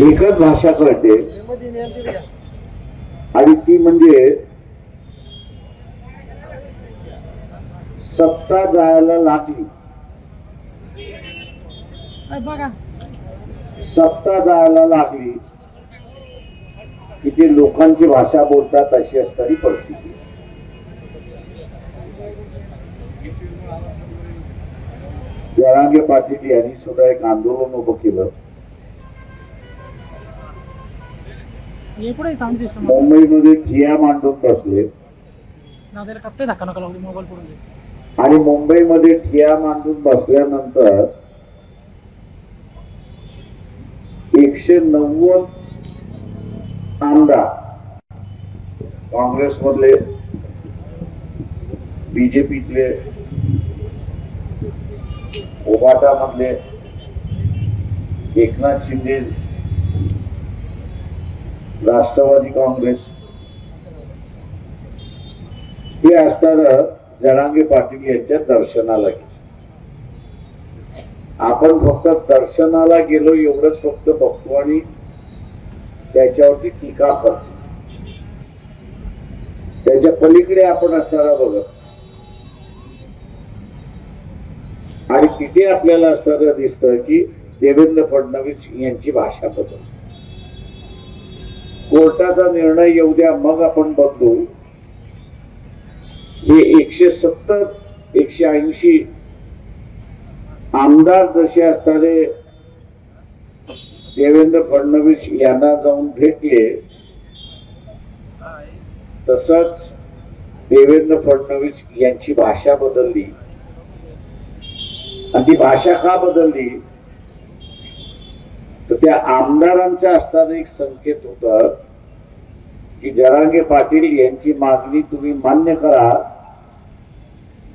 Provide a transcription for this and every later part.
एकच भाषा कळते. आणि ती म्हणजे सत्ता जायला लागली. सत्ता जायला लागली की ते लोकांची भाषा बोलतात अशी असणारी परिस्थिती. जरांगे पाटील यांनी सुद्धा एक आंदोलन उभं केलं. मुंबईमध्ये ठिया मांडून बसले. आणि मुंबईमध्ये ठिया मांडून बसल्यानंतर एकशे नव्वद आमदार काँग्रेसमधले बीजेपीतले मधले एकनाथ शिंदे राष्ट्रवादी काँग्रेस. हे असताना जनांगे पाटील यांच्या दर्शनाला गेलो. आपण फक्त दर्शनाला गेलो एवढंच फक्त बघतो आणि त्याच्यावरती टीका करतो. त्याच्या पलीकडे आपण असणारा बघत आणि तिथे आपल्याला असं दिसतं की देवेंद्र फडणवीस यांची भाषा बदल कोर्टाचा निर्णय येऊ द्या मग आपण बदलू. हे एकशे सत्तर एकशे ऐंशी आमदार जसे असणारे देवेंद्र फडणवीस यांना जाऊन भेटले तसंच देवेंद्र फडणवीस यांची भाषा बदलली. आणि ती भाषा का बदलली? तर त्या आमदारांचा असताना एक संकेत होता की जरांगे पाटील यांची मागणी तुम्ही मान्य करा.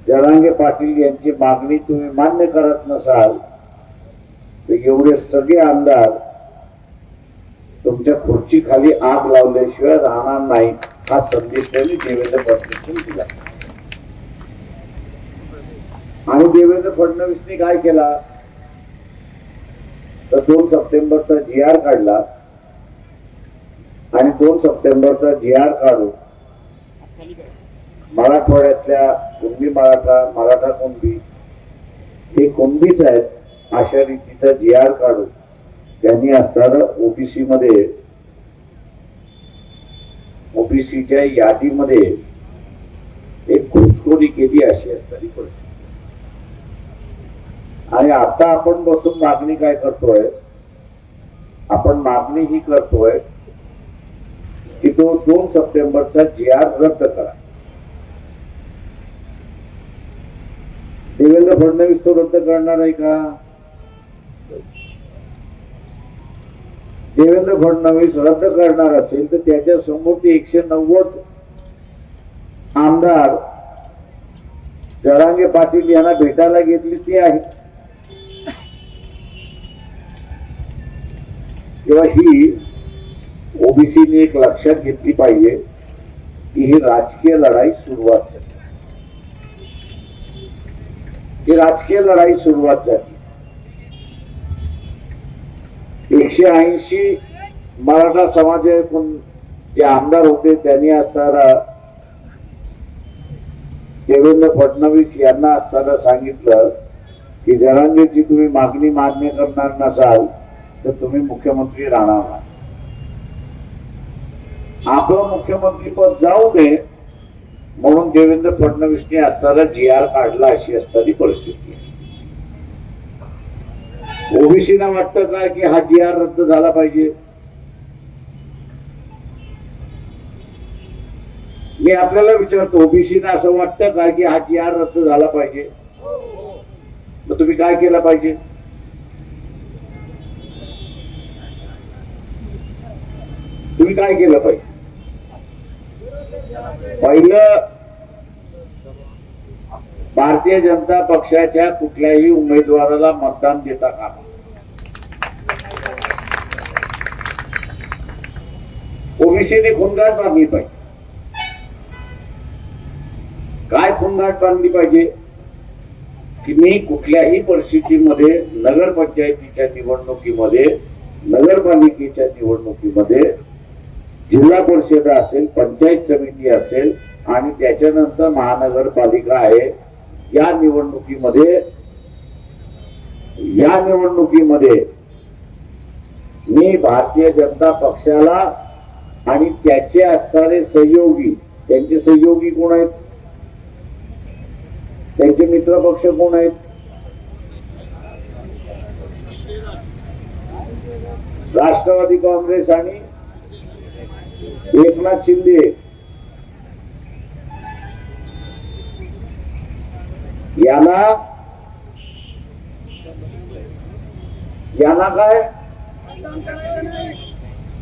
जरांगे पाटील यांची मागणी तुम्ही मान्य करत नसाल तर एवढे सगळे आमदार तुमच्या खुर्ची खाली आग लावल्याशिवाय राहणार नाही हा संदेश त्यांनी देवेंद्र फडणवीस दिला. आणि देवेंद्र फडणवीसने काय केला? तर दोन सप्टेंबरचा जी आर काढला आणि दोन सप्टेंबरचा जी आर काढून मराठवाड्यातल्या कुंभी मराठा मराठा कुंभी हे कुंभीच आहेत अशा रीतीचा जी आर काढून त्यांनी असणारं ओबीसी मध्ये ओबीसीच्या यादीमध्ये एक घुसखोरी केली अशी असणारी परिस्थिती. आणि आता आपण बसून मागणी काय करतोय? आपण मागणी ही करतोय की तो दोन सप्टेंबरचा जी आर रद्द करा. देवेंद्र फडणवीस तो रद्द करणार आहे का? देवेंद्र फडणवीस रद्द करणार असेल तर त्याच्यासमोर ते एकशे नव्वद आमदार जरांगे पाटील यांना भेटायला घेतली ते आहे. तेव्हा ही ओबीसीने एक लक्षात घेतली पाहिजे की ही राजकीय लढाई सुरुवात झाली. ही राजकीय लढाई सुरुवात झाली. एकशे ऐंशी मराठा समाजातून जे आमदार होते त्यांनी असणारा देवेंद्र फडणवीस यांना असताना सांगितलं की जरांगेची तुम्ही मागणी मान्य करणार नसाल तर तुम्ही मुख्यमंत्री राहणार नाही. आपलं मुख्यमंत्री पद जाऊ दे म्हणून देवेंद्र फडणवीसने असताना जी आर काढला अशी असताना परिस्थिती ओबीसीना वाटतं काय की हा जी आर रद्द झाला पाहिजे? मी आपल्याला विचारतो ओबीसीना असं वाटतं काय की हा जी आर रद्द झाला पाहिजे? मग तुम्ही काय केलं पाहिजे? तुम्ही काय केलं पाहिजे पहिलं भारतीय जनता पक्षाच्या कुठल्याही उमेदवाराला मतदान देता कामा ओबीसीने खुणगाट बांधली पाहिजे. काय खुणगाट बांधली पाहिजे? की मी कुठल्याही परिस्थितीमध्ये नगरपंचायतीच्या निवडणुकीमध्ये नगरपालिकेच्या निवडणुकीमध्ये जिल्हा परिषद असेल पंचायत समिती असेल आणि त्याच्यानंतर महानगरपालिका आहे या निवडणुकीमध्ये या निवडणुकीमध्ये मी भारतीय जनता पक्षाला आणि त्याचे असणारे सहयोगी त्यांचे सहयोगी कोण आहेत? त्यांचे मित्र पक्ष कोण आहेत? राष्ट्रवादी काँग्रेस आणि एकनाथ शिंदे. यांना यांना काय?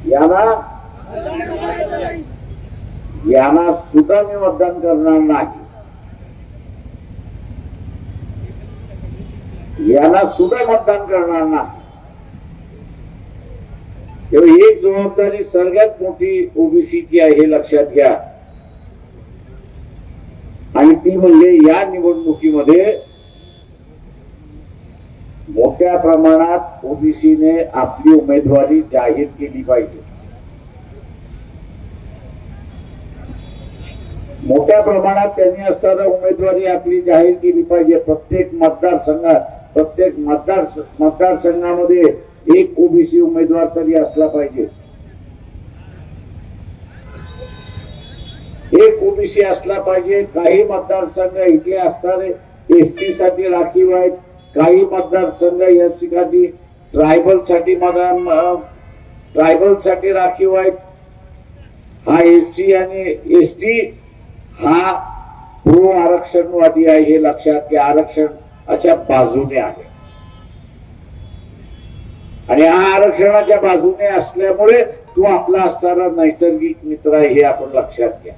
यांना यांना सुद्धा मी मतदान करणार नाही. यांना सुद्धा मतदान करणार नाही. तेव्हा एक जबाबदारी सर्वात मोठी ओबीसीची आहे हे लक्षात घ्या. आणि ती म्हणजे या निवडणुकीमध्ये मोठ्या प्रमाणात ओबीसीने आपली उमेदवारी जाहीर केली पाहिजे. मोठ्या प्रमाणात त्यांनी असताना उमेदवारी आपली जाहीर केली पाहिजे. प्रत्येक मतदारसंघात प्रत्येक मतदार मतदारसंघामध्ये एक ओबीसी उमेदवार तरी असला पाहिजे. एक ओबीसी असला पाहिजे काही मतदारसंघ इथले असणारे एससी साठी राखीव आहेत काही मतदारसंघ या ठिकाणी ट्रायबलसाठी ट्रायबलसाठी राखीव आहेत. हा एससी आणि एस टी हा प्रो आरक्षणवादी आहे हे लक्षात की आरक्षण अशा बाजूने आहे. आणि हा आरक्षणाच्या बाजूने असल्यामुळे तू आपला असणारा नैसर्गिक मित्र आहे हे आपण लक्षात घ्या.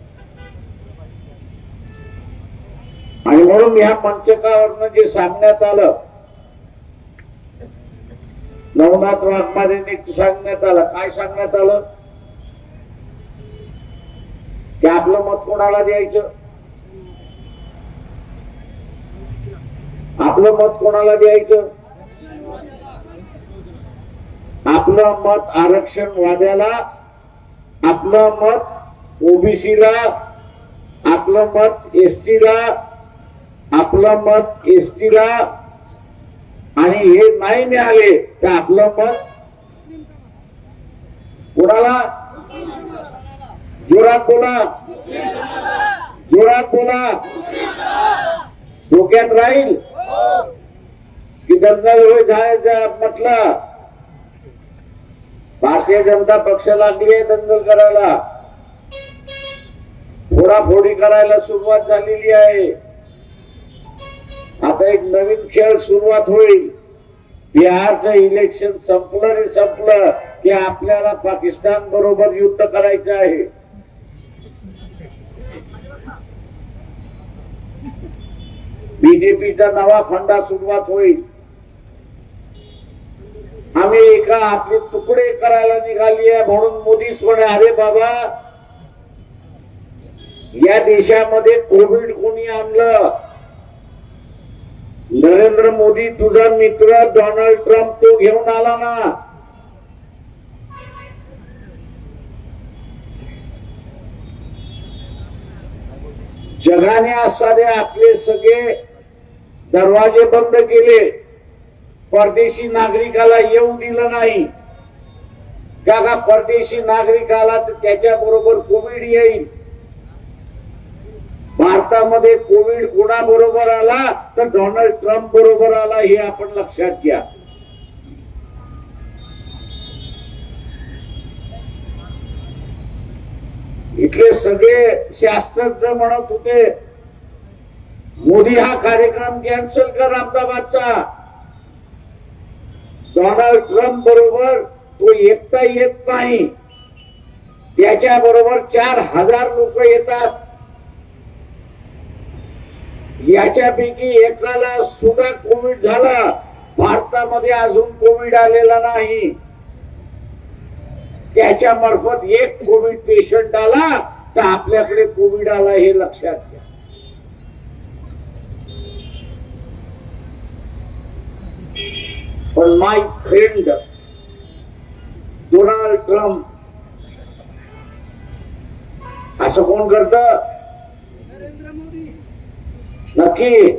आणि म्हणून ह्या मंचकावरनं जे सांगण्यात आलं नवनाथ वाघमारेने सांगण्यात आलं. काय सांगण्यात आलं? की आपलं मत कोणाला द्यायचं? आपलं मत कोणाला द्यायचं? आपलं मत आरक्षण वाद्याला आपलं मत ओबीसीला आपलं मत एससी ला आपलं मत एस ला आणि हे नाही मिळाले तर आपलं मत कोणाला? जोरात बोला. जोरात बोला. डोक्यात राहील. की दंगल जायचं म्हटलं. भारतीय जनता पक्ष लागली आहे दंगल करायला फोडाफोडी करायला सुरुवात झालेली आहे. आता एक नवीन खेळ सुरुवात होईल. बिहारचं इलेक्शन संपलं रे संपलं की आपल्याला पाकिस्तान बरोबर युद्ध करायचं आहे. बीजेपीचा नवा फंडा सुरुवात होईल. आम्ही एका आपले तुकडे करायला निघाली आहे म्हणून मोदीच म्हणे अरे बाबा या देशामध्ये कोविड कोणी आणलं? नरेंद्र मोदी तुझा मित्र डोनाल्ड ट्रम्प तो घेऊन आला ना? जगाने असणारे आपले सगळे दरवाजे बंद केले. परदेशी नागरिकाला येऊ दिलं नाही. का परदेशी परदेशी नागरिकाला तर त्याच्या बरोबर कोविड येईल. भारतामध्ये कोविड कोणाबरोबर आला तर डोनाल्ड ट्रम्प बरोबर आला हे आपण लक्षात घ्या. इथले सगळे शास्त्रज्ञ म्हणत होते मोदी हा कार्यक्रम कॅन्सल कर अहमदाबादचा. डोनाल्ड ट्रम्प बरोबर तो एकटा येत नाही. त्याच्या बरोबर चार हजार लोक येतात. याच्यापैकी एकाला सुद्धा कोविड झाला. भारतामध्ये अजून कोविड आलेला नाही. त्याच्या मार्फत एक कोविड पेशंट आला तर आपल्याकडे कोविड आला हे लक्षात घ्या. पण माय फ्रेंड डोनाल्ड ट्रम्प असं कोण करत? नक्की.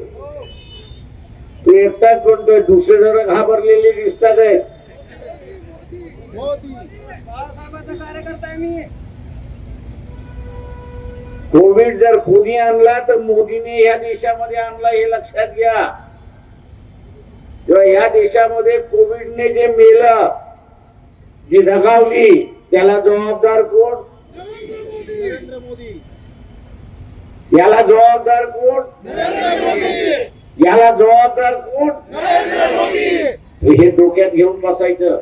तू एकटाच म्हणतोय दुसरे जण घाबरलेले दिसतात आहे कोविड जर कोणी आणला तर मोदीने या देशामध्ये आणला हे लक्षात घ्या. तेव्हा या देशामध्ये कोविडने जे मेलं जी दगावली त्याला जबाबदार कोण? नरेंद्र मोदी. याला जबाबदार कोण? याला जबाबदार कोण? हे डोक्यात घेऊन बसायचं.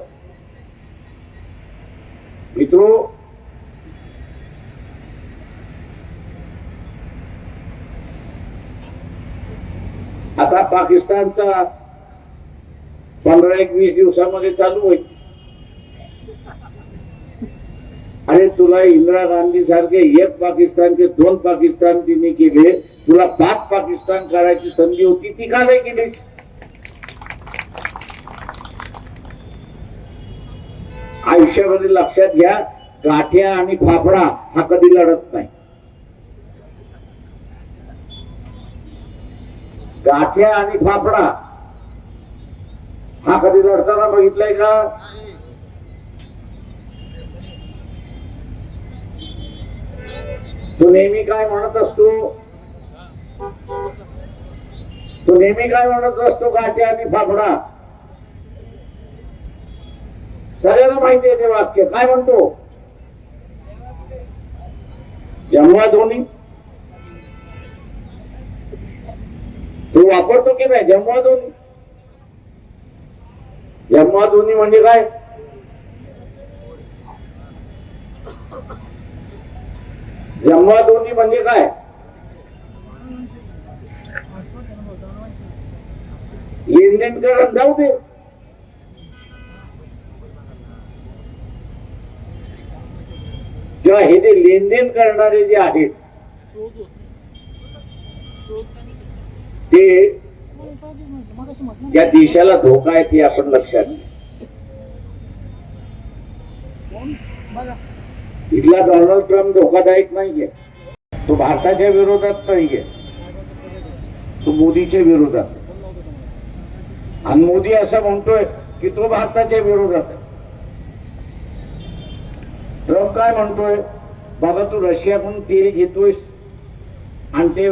मित्रो आता पाकिस्तानचा पंधरा एक वीस दिवसामध्ये चालू होईल. अरे तुला इंदिरा गांधी सारखे एक पाकिस्तानचे दोन पाकिस्तान तिने केले तुला पाच पाकिस्तान करायची संधी होती ती का नाही केलीस? आयुष्यामध्ये लक्षात घ्या गाठ्या आणि फाफडा हा कधी लढत नाही. गाठ्या आणि फाफडा हा कधी लढताना बघितलंय का? तू नेहमी काय म्हणत असतो? तो नेहमी काय म्हणत असतो काटे आणि फाफडा? सगळ्यांना माहिती आहे ते वाक्य. काय म्हणतो? जमवा धोनी तू वापरतो की नाही? जमवा धोनी जमवा दोन्ही म्हणजे काय? जमवा दोन्ही म्हणजे काय? लेनदेन करून जाऊ दे. किंवा हे जे लेनदेन करणारे जे आहेत ते या देशाला धोका आहे ते आपण लक्षात इथला डोनाल्ड ट्रम्प धोकादायक नाहीये. तो भारताच्या विरोधात नाहीये. तो मोदीच्या विरोधात. आणि मोदी असं म्हणतोय की तो भारताच्या विरोधात आहे. ट्रम्प काय म्हणतोय? बाबा तू रशियाकडून तेल घेतोयस आणि ते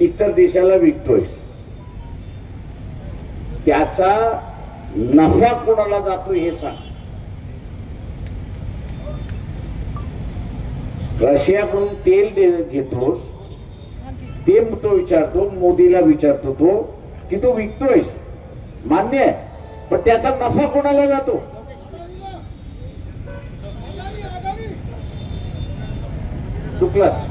इतर देशाला विकतोयस. त्याचा नफा कोणाला जातो हे सांग. रशियाकडून तेल दे- घेतोस ते तो विचारतो मोदीला विचारतो तो की तो विकतोय मान्य आहे. पण त्याचा नफा कोणाला जातो? चुकलास.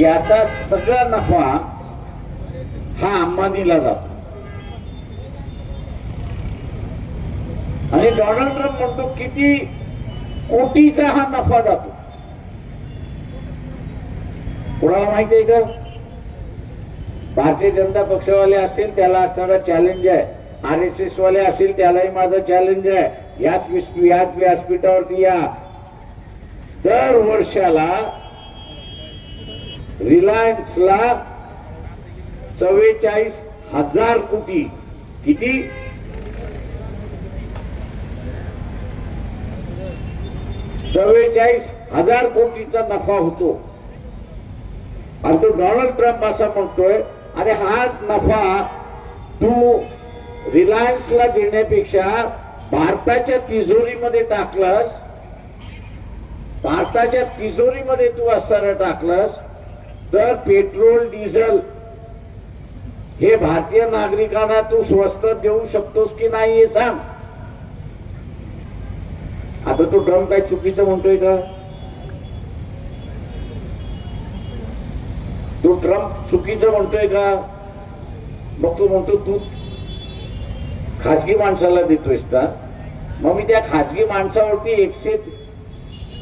याचा सगळा नफा हा अंबानीला जातो. आणि डोनाल्ड ट्रम्प म्हणतो किती कोटीचा हा नफा जातो. कोणाला माहिती आहे का भारतीय जनता पक्षवाले असेल त्याला असणारा चॅलेंज आहे. आर एस एस वाले असेल त्यालाही माझं चॅलेंज आहे. याच विस- याच व्यासपीठावरती या. दर वर्षाला रिलायन्सला चव्वेचाळीस हजार कोटी. किती? चव्वेचाळीस हजार कोटीचा नफा होतो. आणि तो डोनाल्ड ट्रम्प असा म्हणतोय अरे हा नफा तू रिलायन्सला देण्यापेक्षा भारताच्या तिजोरीमध्ये टाकलास भारताच्या तिजोरीमध्ये तू असताना टाकलास तर पेट्रोल डिझेल हे भारतीय नागरिकांना तू स्वस्त देऊ शकतोस की नाही हे सांग. आता तो ट्रम्प काय चुकीचं म्हणतोय का तो ट्रम्प चुकीचं म्हणतोय का? मग तो म्हणतो तू खाजगी माणसाला देतोयस का? मग मी त्या खाजगी माणसावरती एकशे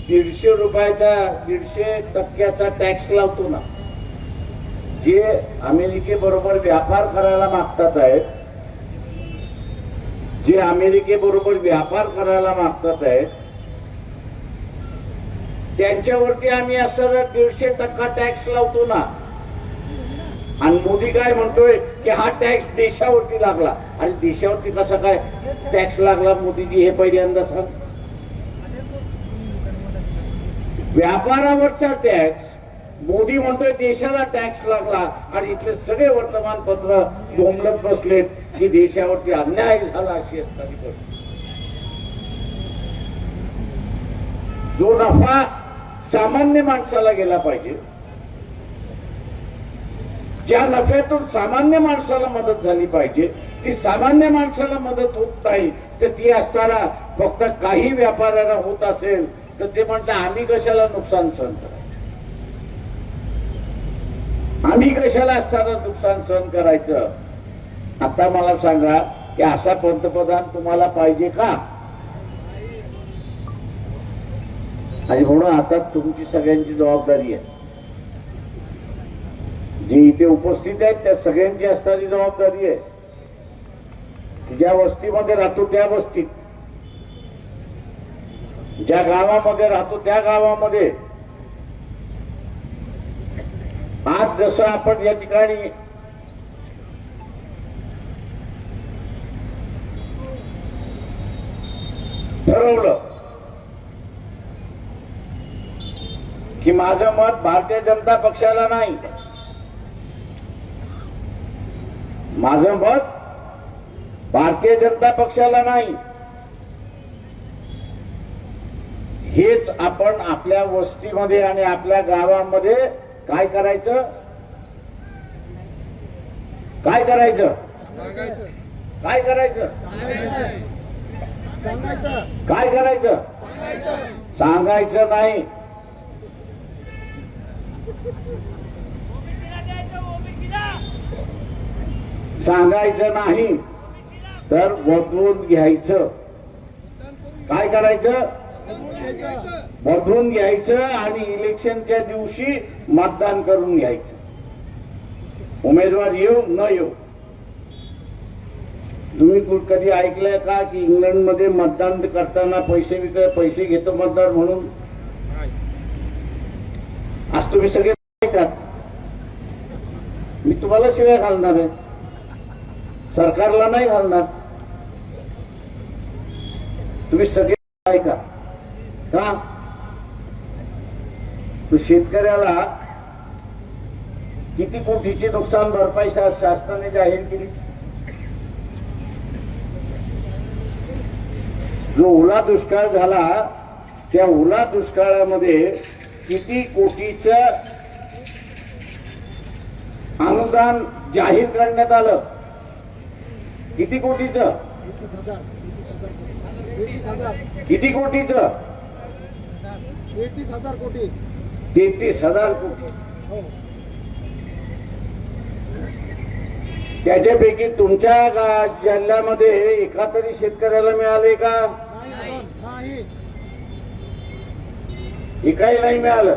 दीडशे रुपयाचा दीडशे टक्क्याचा टॅक्स लावतो ना. जे अमेरिकेबरोबर व्यापार करायला मागतात आहेत जे अमेरिकेबरोबर व्यापार करायला मागतात आहेत त्यांच्यावरती आम्ही असं दीडशे टक्का टॅक्स लावतो ना आणि मोदी काय म्हणतोय की हा टॅक्स देशावरती लागला. आणि देशावरती कसा काय टॅक्स लागला मोदीजी हे पहिल्यांदा सांग. व्यापारावरचा टॅक्स मोदी म्हणतोय देशाला टॅक्स लागला आणि इथले सगळे वर्तमानपत्र बोंबलत बसलेत की देशावरती अन्याय झाला अशी असणारी जो नफा सामान्य माणसाला गेला पाहिजे ज्या नफ्यातून सामान्य माणसाला मदत झाली पाहिजे ती सामान्य माणसाला मदत होत नाही तर ती असताना फक्त काही व्यापाऱ्यांना होत असेल तर ते म्हणतात आम्ही कशाला नुकसान सहन आम्ही कशाला असताना नुकसान सहन करायचं? आता मला सांगा की असा पंतप्रधान तुम्हाला पाहिजे का? आणि म्हणून आता तुमची सगळ्यांची जबाबदारी आहे. जे इथे उपस्थित आहेत त्या सगळ्यांची असणारी जबाबदारी आहे. की ज्या वस्तीमध्ये राहतो त्या वस्तीत. ज्या गावामध्ये राहतो त्या गावामध्ये. आज जसं आपण या ठिकाणी ठरवलं की माझं मत भारतीय जनता पक्षाला नाही. माझं मत भारतीय जनता पक्षाला नाही. हेच आपण आपल्या वस्तीमध्ये आणि आपल्या गावामध्ये काय करायचं? काय करायचं? काय करायचं? काय करायचं? सांगायचं नाही. सांगायचं नाही. तर बदलून घ्यायचं. काय करायचं? बदलून घ्यायचं. आणि इलेक्शनच्या दिवशी मतदान करून घ्यायचं. उमेदवार येऊ न येऊ. तुम्ही कधी ऐकलंय का की इंग्लंडमध्ये मतदान करताना पैसे विक पैसे घेतो मतदार म्हणून? आज तुम्ही सगळे ऐकात मी तुम्हाला शिवाय घालणार आहे. सरकारला नाही घालणार. तुम्ही सगळे ऐका. का? शेतकऱ्याला किती कोटीची नुकसान भरपाई शासनाने जाहीर केली? जो ओला दुष्काळ झाला त्या ओला दुष्काळामध्ये किती कोटीचं अनुदान जाहीर करण्यात आलं? किती कोटीचं? किती कोटीचं? एकतीस हजार कोटी. तेहतीस हजार कोटी हो त्याच्यापैकी तुमच्या जिल्ह्यामध्ये एका तरी शेतकऱ्याला मिळाले का? नाही एकाही नाही मिळालं.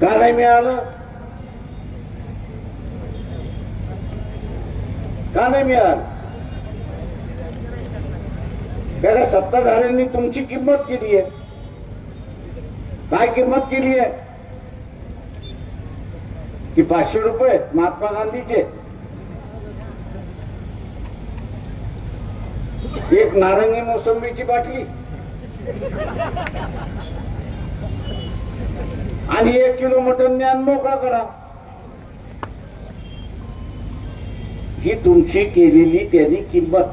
का नाही मिळालं? का नाही मिळालं? त्याला सत्ताधाऱ्यांनी तुमची किंमत केली आहे. काय किंमत केली आहे? की पाचशे रुपये महात्मा गांधीचे. एक नारंगी मोसंबीची बाटली. आणि एक किलो मटन ज्ञान मोकळा करा. ही तुमची केलेली त्यांनी किंमत.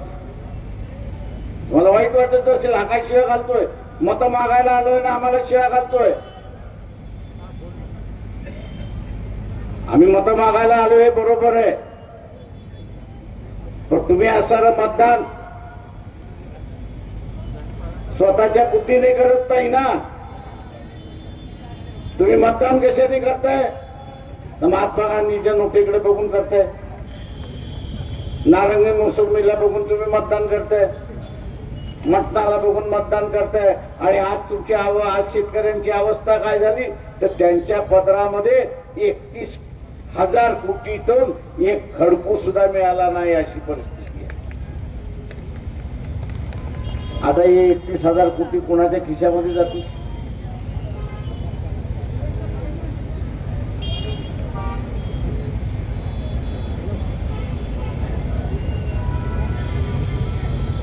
मला वाईट वाटत असेल हा काय शिवाय घालतोय? मत मागायला आलोय ना आम्हाला शिवाय घालतोय? आम्ही मतं मागायला आलो हे बरोबर आहे. पण तुम्ही असणारं मतदान स्वतःच्या बुद्धीने करत नाही ना. तुम्ही मतदान कशाने करताय? तर महात्मा गांधीच्या नोटीकडे बघून करताय. नारंगी मोसंबीला बघून तुम्ही मतदान करताय. मटणाला बघून मतदान करताय. आणि आज तुमची आव आज शेतकऱ्यांची अवस्था काय झाली? तर त्यांच्या पदरामध्ये एकतीस हजार कोटीतून एक खडकू सुद्धा मिळाला नाही अशी परिस्थिती आहे. आता हे एकतीस हजार कोटी कोणाच्या खिशामध्ये जातील?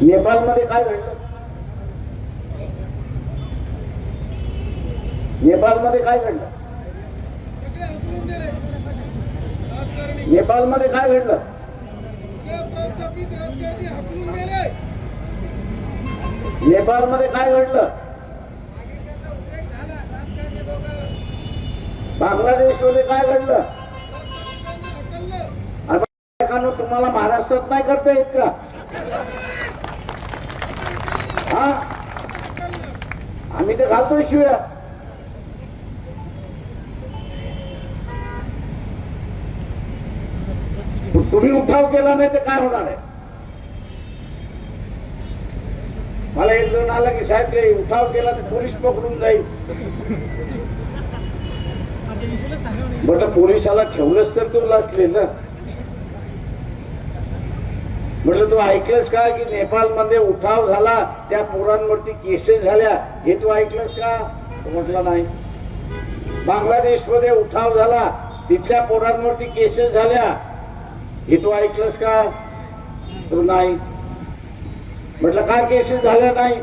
नेपाळमध्ये काय घडलं? नेपाळमध्ये काय घडलं? नेपाळमध्ये काय घडलं? नेपाळमध्ये काय घडलं? बांगलादेशमध्ये काय घडलं? आता तुम्हाला महाराष्ट्रात नाही करता येत का? हा? आम्ही तर घालतोय शिव्या. तुम्ही उठाव केला नाही तर काय होणार आहे? मला एक जण आला की साहेब ते उठाव केला तर पोलीस पकडून जाईल. म्हटलं पोलिसाला ठेवलंच तर तू लाचले ना. म्हटलं तू ऐकलंस का की नेपाळमध्ये उठाव झाला त्या पोरांवरती केसेस झाल्या? हे तू ऐकलंस का? म्हटलं नाही. बांगलादेशमध्ये उठाव झाला तिथल्या पोरांवरती केसेस झाल्या. हे तू ऐकलंस का? तर नाही. म्हटलं का केसेस झाल्या नाही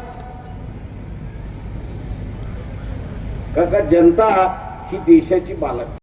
का का जनता ही देशाची मालक